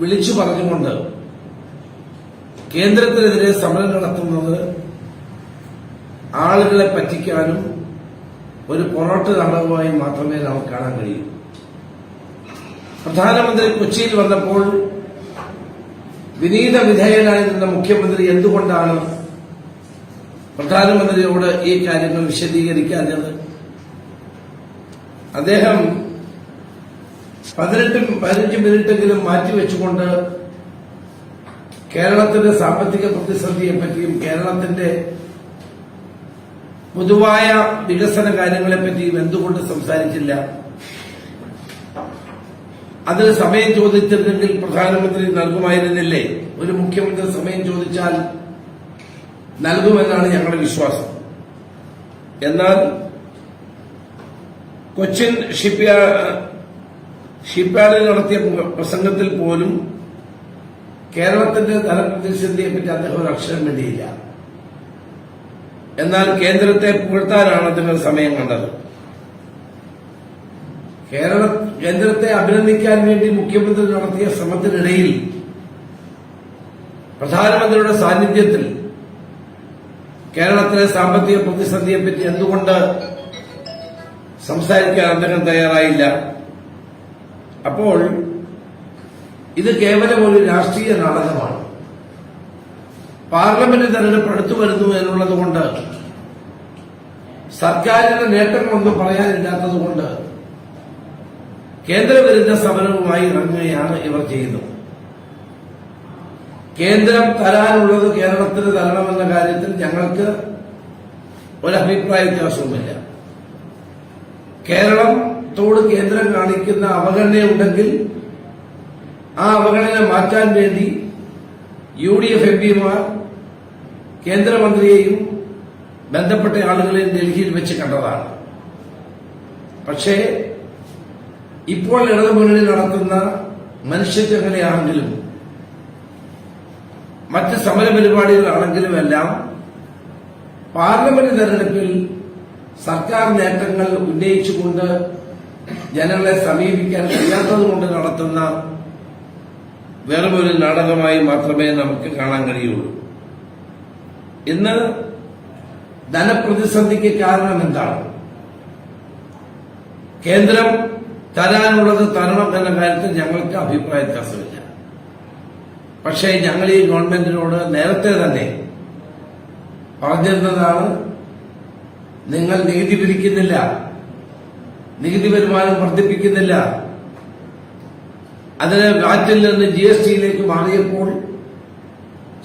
വിളിച്ചു പറഞ്ഞുകൊണ്ട് കേന്ദ്രത്തിനെതിരെ സമരം നടത്തുന്നത് ആളുകളെ പറ്റിക്കാനും ഒരു പൊറോട്ട് നാടകമായി മാത്രമേ നമുക്ക് കാണാൻ കഴിയൂ. പ്രധാനമന്ത്രി കൊച്ചിയിൽ വന്നപ്പോൾ വിനീത വിധേയനായിരുന്ന മുഖ്യമന്ത്രി എന്തുകൊണ്ടാണ് പ്രധാനമന്ത്രിയോട് ഈ കാര്യങ്ങൾ വിശദീകരിക്കാഞ്ഞത്? അദ്ദേഹം പതിനെട്ട് പതിനഞ്ച് മിനിറ്റെങ്കിലും മാറ്റിവെച്ചുകൊണ്ട് കേരളത്തിന്റെ സാമ്പത്തിക പ്രതിസന്ധിയെ പറ്റിയും കേരളത്തിന്റെ പൊതുവായ വികസന കാര്യങ്ങളെ പറ്റിയും എന്തുകൊണ്ട് സംസാരിച്ചില്ല? അതിന് സമയം ചോദിച്ചിരുന്നെങ്കിൽ പ്രധാനമന്ത്രി നൽകുമായിരുന്നില്ലേ? ഒരു മുഖ്യമന്ത്രി സമയം ചോദിച്ചാൽ നൽകുമെന്നാണ് ഞങ്ങളുടെ വിശ്വാസം. എന്നാൽ കൊച്ചിൻ ഷിപ്പ്യാ ഷിപ്പ്യാർഡിൽ നടത്തിയ പ്രസംഗത്തിൽ പോലും കേരളത്തിന്റെ ധനപ്രതിസന്ധിയെ പറ്റി അദ്ദേഹം ഒരു അക്ഷരം വേണ്ടിയില്ല എന്നാൽ കേന്ദ്രത്തെ പുകഴ്ത്താനാണ് അദ്ദേഹം സമയം കണ്ടത്. കേരള കേന്ദ്രത്തെ അഭിനന്ദിക്കാൻ വേണ്ടി മുഖ്യമന്ത്രി നടത്തിയ ശ്രമത്തിനിടയിൽ പ്രധാനമന്ത്രിയുടെ സാന്നിധ്യത്തിൽ കേരളത്തിലെ സാമ്പത്തിക പ്രതിസന്ധിയെപ്പറ്റി എന്തുകൊണ്ട് സംസാരിക്കാൻ അദ്ദേഹം തയ്യാറായില്ല? അപ്പോൾ ഇത് കേവലം ഒരു രാഷ്ട്രീയ നാടകമാണ്. പാർലമെന്റ് തെരഞ്ഞെടുപ്പ് അടുത്തു വരുന്നു എന്നുള്ളതുകൊണ്ട് സർക്കാരിന്റെ നേട്ടങ്ങളൊന്നും പറയാനില്ലാത്തതുകൊണ്ട് കേന്ദ്രവിരുദ്ധ സമരവുമായി ഇറങ്ങുകയാണ് ഇവർ ചെയ്യുന്നത്. കേന്ദ്രം തരാനുള്ളത് കേരളത്തിന് തരണമെന്ന കാര്യത്തിൽ ഞങ്ങൾക്ക് ഒരഭിപ്രായ വ്യത്യാസവുമില്ല. കേരളത്തോട് കേന്ദ്രം കാണിക്കുന്ന അവഗണനയുണ്ടെങ്കിൽ ആ അവഗണന മാറ്റാൻ വേണ്ടി യു ഡി എഫ് എം പിമാർ കേന്ദ്രമന്ത്രിയെയും ബന്ധപ്പെട്ട ആളുകളെയും ഡൽഹിയിൽ വെച്ച് കണ്ടതാണ്. പക്ഷേ ഇപ്പോൾ ഇടതുമുന്നണി നടത്തുന്ന മനുഷ്യത്വങ്ങളെയാണെങ്കിലും മറ്റ് സമരപരിപാടികളാണെങ്കിലും എല്ലാം പാർലമെന്റ് തെരഞ്ഞെടുപ്പിൽ സർക്കാർ നേട്ടങ്ങൾ ഉന്നയിച്ചുകൊണ്ട് ജനങ്ങളെ സമീപിക്കാൻ കഴിയാത്തതുകൊണ്ട് നടത്തുന്ന വെറുമൊരു നാടകമായി മാത്രമേ നമുക്ക് കാണാൻ കഴിയുള്ളൂ. ഇന്ന് ധനപ്രതിസന്ധിക്ക് കാരണം എന്താണ്? കേന്ദ്രം തരാനുള്ളത് തരണം എന്ന കാര്യത്തിൽ ഞങ്ങൾക്ക് അഭിപ്രായ വ്യത്യാസമില്ല. പക്ഷേ ഞങ്ങൾ ഈ ഗവൺമെന്റിനോട് നേരത്തെ തന്നെ പറഞ്ഞിരുന്നതാണ് നിങ്ങൾ നികുതി പിരിക്കുന്നില്ല നികുതി വരുമാനം വർദ്ധിപ്പിക്കുന്നില്ല. അതിന് വാറ്റിൽ നിന്ന് ജി എസ് ടിയിലേക്ക് മാറിയപ്പോൾ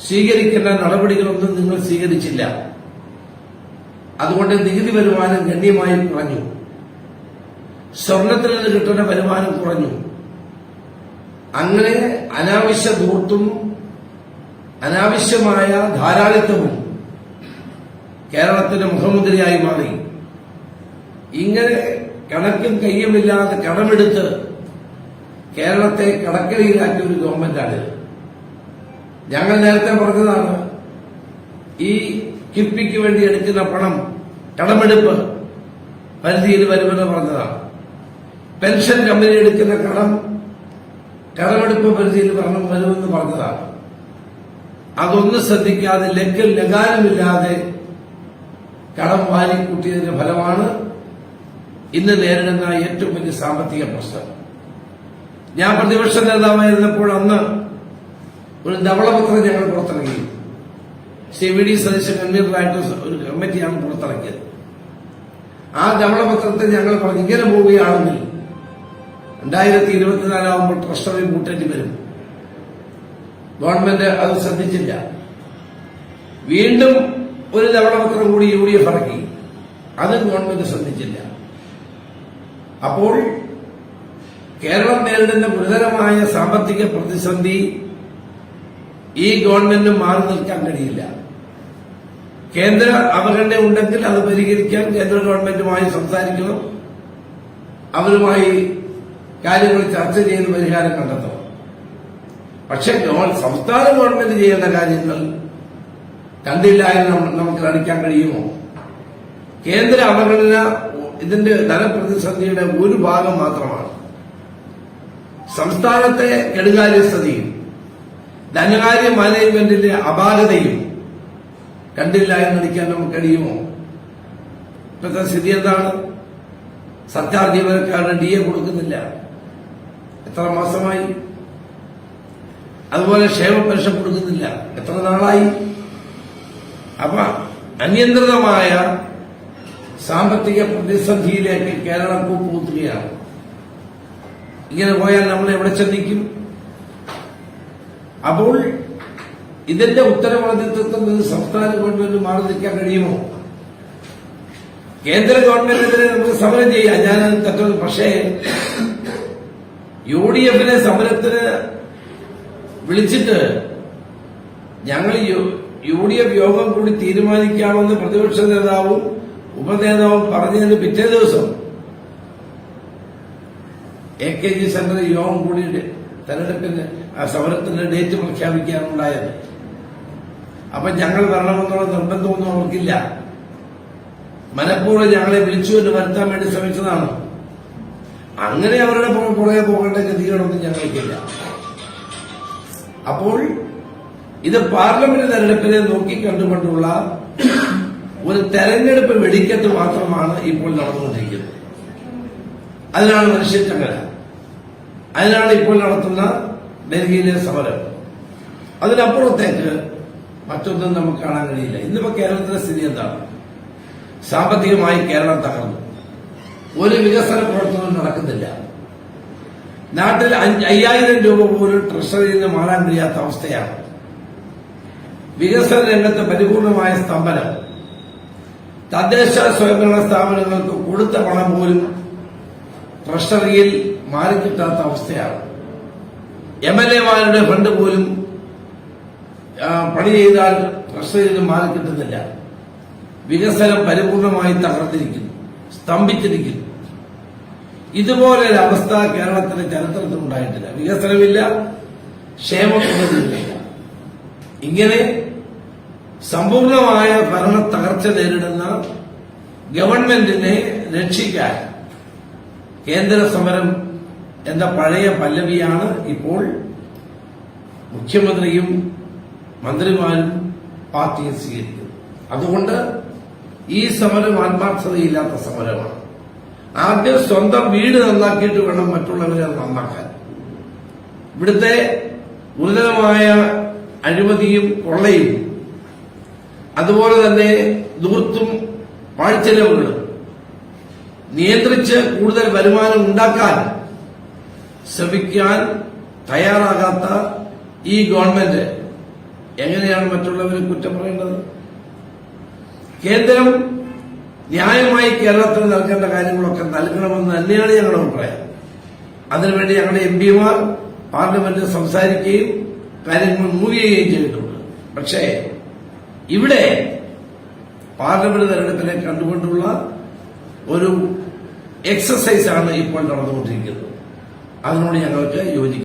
സ്വീകരിക്കേണ്ട നടപടികളൊന്നും നിങ്ങൾ സ്വീകരിച്ചില്ല. അതുകൊണ്ട് നികുതി വരുമാനം ഗണ്യമായി കുറഞ്ഞു. സ്വർണത്തിൽ നിന്ന് കിട്ടുന്ന വരുമാനം കുറഞ്ഞു. അങ്ങനെ അനാവശ്യ ദൂർത്തും അനാവശ്യമായ ധാരാളിത്തവും കേരളത്തിന്റെ മുഖമുദ്രയായി മാറി. ഇങ്ങനെ കണക്കും കയ്യുമില്ലാതെ കടമെടുത്ത് കേരളത്തെ കടക്കരയിലാക്കിയ ഒരു ഗവൺമെന്റാണ് ഞങ്ങൾ നേരത്തെ പറഞ്ഞതാണ് ഈ കിഫ്ബിക്ക് വേണ്ടി എടുക്കുന്ന പണം കടമെടുപ്പ് പരിധിയിൽ വരുമെന്ന് പറഞ്ഞതാണ്. പെൻഷൻ കമ്പനി എടുക്കുന്ന കടം കടമെടുപ്പ് പരിധിയിൽ പറഞ്ഞു വരുമെന്ന് പറഞ്ഞതാണ്. അതൊന്നും ശ്രദ്ധിക്കാതെ ലക്കും ലഗാനുമില്ലാതെ കടം വാരിക്കൂട്ടിയതിന്റെ ഫലമാണ് ഇന്ന് നേരിടുന്ന ഏറ്റവും വലിയ സാമ്പത്തിക പ്രശ്നം. ഞാൻ പ്രതിപക്ഷ നേതാവായിരുന്നപ്പോൾ അന്ന് ഒരു ധവളപത്രം ഞങ്ങൾ പുറത്തിറങ്ങി. ശ്രീ വി ഡി സതീശൻ കൺവീനറായിട്ട് ഒരു കമ്മിറ്റിയാണ് പുറത്തിറങ്ങിയത് ആ ധവളപത്രത്തിൽ ഞങ്ങൾ പറഞ്ഞു ഇങ്ങനെ പോവുകയാണെങ്കിൽ രണ്ടായിരത്തി ഇരുപത്തിനാലാവുമ്പോൾ ട്രഷറി കൂട്ടേണ്ടി വരും. ഗവൺമെന്റ് അത് ശ്രദ്ധിച്ചില്ല. വീണ്ടും ഒരു ധവളപത്രം കൂടി യു ഡി എഫ് ഇറക്കി. അതും ഗവൺമെന്റ് ശ്രദ്ധിച്ചില്ല. അപ്പോൾ കേരളം നേരിടുന്ന ഗുരുതരമായ സാമ്പത്തിക പ്രതിസന്ധി ഈ ഗവൺമെന്റിന് മാറി നിൽക്കാൻ കഴിയില്ല. കേന്ദ്ര അവഗണന ഉണ്ടെങ്കിൽ അത് പരിഹരിക്കാൻ കേന്ദ്ര ഗവൺമെന്റുമായി സംസാരിക്കണം. അവരുമായി കാര്യങ്ങൾ ചർച്ച ചെയ്ത് പരിഹാരം കണ്ടെത്തണം. പക്ഷെ സംസ്ഥാന ഗവൺമെന്റ് ചെയ്യേണ്ട കാര്യങ്ങൾ കണ്ടില്ല എന്ന് നമുക്ക് കാണിക്കാൻ കഴിയുമോ? കേന്ദ്ര അവഗണന ഇതിന്റെ ധനപ്രതിസന്ധിയുടെ ഒരു ഭാഗം മാത്രമാണ്. സംസ്ഥാനത്തെ കെടുകാര്യസ്ഥതയും ധനകാര്യ മാനേജ്മെന്റിന്റെ അപാകതയും കണ്ടില്ല എന്ന് നടിക്കാൻ നമുക്ക് കഴിയുമോ? ഇപ്പോഴത്തെ സ്ഥിതി എന്താണ്? സർക്കാർ ജീവനക്കാരുടെ ഡി എ കൊടുക്കുന്നില്ല. എത്ര മാസമായി? അതുപോലെ ക്ഷേമ പെൻഷൻ കൊടുക്കുന്നില്ല. എത്ര നാളായി? അപ്പൊ അനിയന്ത്രിതമായ സാമ്പത്തിക പ്രതിസന്ധിയിലേക്ക് കേരളം കൂപ്പുകുത്തുകയാണ് ഇങ്ങനെ പോയാൽ നമ്മൾ എവിടെ ചെന്നിക്കും അപ്പോൾ ഇതിന്റെ ഉത്തരവാദിത്വത്തിൽ നിന്ന് സംസ്ഥാന ഗവൺമെന്റ് മാറി നിൽക്കാൻ കഴിയുമോ? കേന്ദ്ര ഗവൺമെന്റിനെതിരെ നമുക്ക് സമരം ചെയ്യാം. ഞാൻ തെറ്റത് പക്ഷേ യു ഡി എഫിനെ സമരത്തിന് വിളിച്ചിട്ട് ഞങ്ങൾ യു- ഡി എഫ് യോഗം കൂടി തീരുമാനിക്കാമെന്ന് പ്രതിപക്ഷ നേതാവും ഉപനേതാവും പറഞ്ഞതിന് പിറ്റേ ദിവസം എ കെ ജി സെന്റർ യോഗം കൂടി തെരഞ്ഞെടുപ്പിന് സമരത്തിന്റെ ഡേറ്റ് പ്രഖ്യാപിക്കാനുണ്ടായത്. അപ്പൊ ഞങ്ങൾ വരണമെന്നുള്ള നിർബന്ധമൊന്നും അവർക്കില്ല. മനഃപൂർവം ഞങ്ങളെ വിളിച്ചു എന്ന് വരുത്താൻ വേണ്ടി ശ്രമിച്ചതാണ്. അങ്ങനെ അവരുടെ പുറ- പുറകെ പോകേണ്ട ഗതികളൊന്നും ഞങ്ങൾക്കില്ല. അപ്പോൾ ഇത് പാർലമെന്റ് തെരഞ്ഞെടുപ്പിനെ നോക്കിക്കണ്ടുകൊണ്ടുള്ള ഒരു തെരഞ്ഞെടുപ്പ് വെടിക്കെട്ട് മാത്രമാണ് ഇപ്പോൾ നടന്നുകൊണ്ടിരിക്കുന്നത്. അതിനാണ് മനുഷ്യച്ചങ്ങല അതിനാണ് ഇപ്പോൾ നടത്തുന്ന ഡൽഹിയിലെ സമരം. അതിനപ്പുറത്തേക്ക് മറ്റൊന്നും നമുക്ക് കാണാൻ കഴിയില്ല. ഇന്നിപ്പോ കേരളത്തിലെ സ്ഥിതി എന്താണ്? സാമ്പത്തികമായി കേരളം തകർന്നു. ഒരു വികസന പ്രവർത്തനവും നടക്കുന്നില്ല. നാട്ടിൽ അയ്യായിരം രൂപ പോലും ട്രഷറിയിൽ നിന്ന് മാറാൻ കഴിയാത്ത അവസ്ഥയാണ്. വികസന രംഗത്ത് പരിപൂർണമായ സ്തംഭനം. തദ്ദേശ സ്വയംഭരണ സ്ഥാപനങ്ങൾക്ക് കൊടുത്ത പണം പോലും ട്രഷറിയിൽ മാറിക്കിട്ടാത്ത അവസ്ഥയാണ്. എം എൽ എമാരുടെ ഫണ്ട് പോലും പണി ചെയ്താൽ ട്രഷറിയിൽ മാറിക്കിട്ടുന്നില്ല വികസനം പരിപൂർണമായി തകർത്തിരിക്കുന്നു സ്തംഭിച്ചിരിക്കുന്നു. ഇതുപോലൊരു അവസ്ഥ കേരളത്തിന്റെ ചരിത്രത്തിൽ ഉണ്ടായിട്ടില്ല വികസനമില്ല ക്ഷേമപദ്ധതിയില്ല ഇങ്ങനെ സമ്പൂർണമായ ഭരണ തകർച്ച നേരിടുന്ന ഗവൺമെന്റിനെ രക്ഷിക്കാൻ കേന്ദ്ര സമരം എന്ന പഴയ പല്ലവിയാണ് ഇപ്പോൾ മുഖ്യമന്ത്രിയും മന്ത്രിമാരും പാർട്ടിയും സ്വീകരിക്കുന്നത്. അതുകൊണ്ട് ഈ സമരം ആത്മാർത്ഥതയില്ലാത്ത സമരമാണ്. ആദ്യം സ്വന്തം വീട് നന്നാക്കിയിട്ട് വേണം മറ്റുള്ളവരെ നന്നാക്കാൻ. ഇവിടുത്തെ ഗുരുതരമായ അഴിമതിയും കൊള്ളയും അതുപോലെ തന്നെ ദൂർത്തും പാഴ്ചെലവുകളും നിയന്ത്രിച്ച് കൂടുതൽ വരുമാനം ഉണ്ടാക്കാൻ ശ്രമിക്കാൻ തയ്യാറാകാത്ത ഈ ഗവൺമെന്റ് എങ്ങനെയാണ് മറ്റുള്ളവരെ കുറ്റം പറയേണ്ടത്? കേന്ദ്രം ന്യായമായി കേരളത്തിന് നൽകേണ്ട കാര്യങ്ങളൊക്കെ നൽകണമെന്ന് തന്നെയാണ് ഞങ്ങളുടെ അഭിപ്രായം. അതിനുവേണ്ടി ഞങ്ങളുടെ എം പിമാർ പാർലമെന്റിൽ സംസാരിക്കുകയും കാര്യങ്ങൾ മൂവ് ചെയ്യുകയും ചെയ്തിട്ടുണ്ട്. പക്ഷേ ഇവിടെ പാർലമെന്റ് തെരഞ്ഞെടുപ്പിനെ കണ്ടുകൊണ്ടുള്ള ഒരു എക്സസൈസാണ് ഇപ്പോൾ നടന്നുകൊണ്ടിരിക്കുന്നത്. അതിനോട് ഞങ്ങൾക്ക് യോജിക്കും